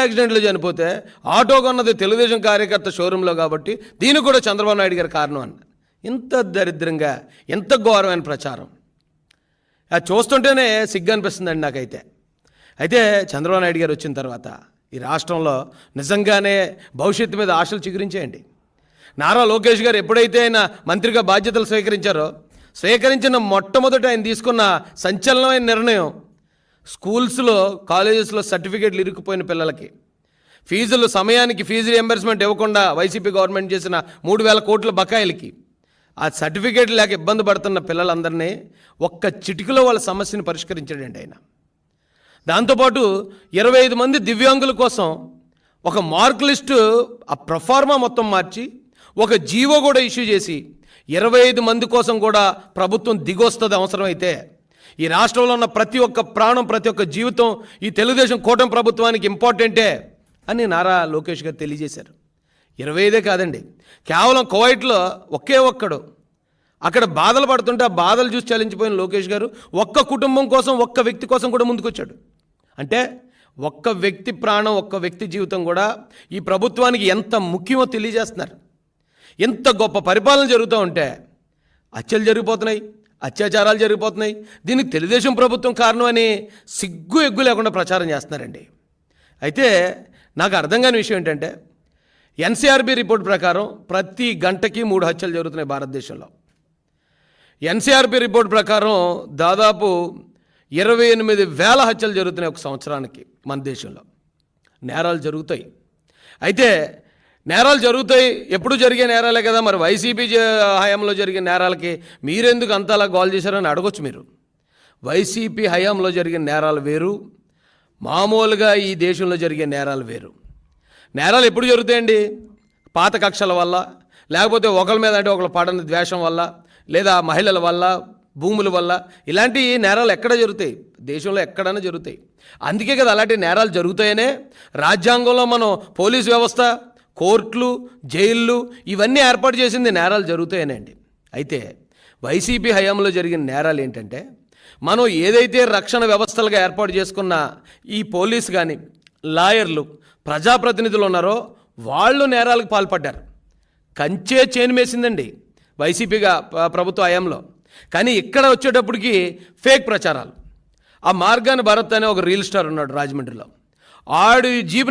యాక్సిడెంట్లో చనిపోతే ఆటో కొన్నది తెలుగుదేశం కార్యకర్త షోరూంలో కాబట్టి దీనికి కూడా చంద్రబాబు నాయుడు గారి కారణం అన్నారు ఇంత దరిద్రంగా ఎంత ఘోరమైన ప్రచారం. అది చూస్తుంటేనే సిగ్గు అనిపిస్తుందండి నాకైతే. అయితే చంద్రబాబు నాయుడు గారు వచ్చిన తర్వాత ఈ రాష్ట్రంలో నిజంగానే భవిష్యత్తు మీద ఆశలు చిగురించేయండి. నారా లోకేష్ గారు ఎప్పుడైతే ఆయన మంత్రిగా బాధ్యతలు స్వీకరించారో స్వీకరించిన మొట్టమొదట ఆయన తీసుకున్న సంచలనమైన నిర్ణయం స్కూల్స్లో కాలేజెస్లో సర్టిఫికేట్లు ఇరుక్కుపోయిన పిల్లలకి. ఫీజులు సమయానికి ఫీజు రియంబర్స్మెంట్ ఇవ్వకుండా వైసీపీ గవర్నమెంట్ చేసిన మూడు వేల కోట్ల బకాయిలకి. ఆ సర్టిఫికేట్ లేక ఇబ్బంది పడుతున్న పిల్లలందరినీ ఒక్క చిటికలో వాళ్ళ సమస్యను పరిష్కరించాడండి ఆయన. దాంతోపాటు ఇరవై ఐదు మంది దివ్యాంగుల కోసం ఒక మార్క్ లిస్టు ఆ ప్రొఫార్మా మొత్తం మార్చి ఒక జీవో కూడా ఇష్యూ చేసి ఇరవై ఐదు మంది కోసం కూడా ప్రభుత్వం దిగొస్తుంది అవసరమైతే ఈ రాష్ట్రంలో ఉన్న ప్రతి ఒక్క ప్రాణం ప్రతి ఒక్క జీవితం ఈ తెలుగుదేశం కూటమి ప్రభుత్వానికి ఇంపార్టెంటే అని నారా లోకేష్ గారు తెలియజేశారు. ఇరవై ఐదే కాదండి. కేవలం కువైట్లో ఒకే ఒక్కడు. అక్కడ బాధలు పడుతుంటే ఆ బాధలు చూసి చలించిపోయిన లోకేష్ గారు ఒక్క కుటుంబం కోసం ఒక్క వ్యక్తి కోసం కూడా ముందుకొచ్చాడు. అంటే ఒక్క వ్యక్తి ప్రాణం ఒక్క వ్యక్తి జీవితం కూడా ఈ ప్రభుత్వానికి ఎంత ముఖ్యమో తెలియజేస్తున్నారు. ఎంత గొప్ప పరిపాలన జరుగుతూ ఉంటే హత్యలు జరిగిపోతున్నాయి. అత్యాచారాలు జరిగిపోతున్నాయి. దీనికి తెలుగుదేశం ప్రభుత్వం కారణం అని సిగ్గు ఎగ్గు లేకుండా ప్రచారం చేస్తున్నారండి. అయితే నాకు అర్థం కాని విషయం ఏంటంటే ఎన్సీఆర్బీ రిపోర్ట్ ప్రకారం ప్రతి గంటకి మూడు హత్యలు జరుగుతున్నాయి భారతదేశంలో. ఎన్సీఆర్బీ రిపోర్ట్ ప్రకారం దాదాపు ఇరవై ఎనిమిది వేల హత్యలు జరుగుతున్నాయి ఒక సంవత్సరానికి మన దేశంలో. నేరాలు జరుగుతాయి. అయితే నేరాలు జరుగుతాయి. ఎప్పుడు జరిగే నేరాలే కదా మరి వైసీపీ హయాంలో జరిగే నేరాలకి మీరెందుకు అంతలా గోల్ చేశారని అడగొచ్చు మీరు. వైసీపీ హయాంలో జరిగిన నేరాలు వేరు. మామూలుగా ఈ దేశంలో జరిగే నేరాలు వేరు. నేరాలు ఎప్పుడు జరుగుతాయండి? పాత కక్షల వల్ల లేకపోతే ఒకరి మీద అంటే ఒకరు పడని ద్వేషం వల్ల లేదా మహిళల వల్ల భూముల వల్ల ఇలాంటి నేరాలు ఎక్కడ జరుగుతాయి? దేశంలో ఎక్కడైనా జరుగుతాయి. అందుకే కదా అలాంటి నేరాలు జరుగుతాయనే. రాజ్యాంగంలో మనం పోలీస్ వ్యవస్థ కోర్టులు జైళ్ళు ఇవన్నీ ఏర్పాటు చేసింది నేరాలు జరుగుతాయనండి. అయితే వైసీపీ హయాంలో జరిగిన నేరాలు ఏంటంటే మనం ఏదైతే రక్షణ వ్యవస్థలుగా ఏర్పాటు చేసుకున్న ఈ పోలీస్ కానీ లాయర్లు ప్రజాప్రతినిధులు ఉన్నారో వాళ్ళు నేరాలకు పాల్పడ్డారు. కంచే చేను వేసిందండి వైసీపీగా ప్రభుత్వ హయాంలో. కానీ ఇక్కడ వచ్చేటప్పటికి ఫేక్ ప్రచారాలు. ఆ మార్గాన్ని భరత్ అనే ఒక రీల్ స్టార్ ఉన్నాడు రాజమండ్రిలో. ఆడు జీప్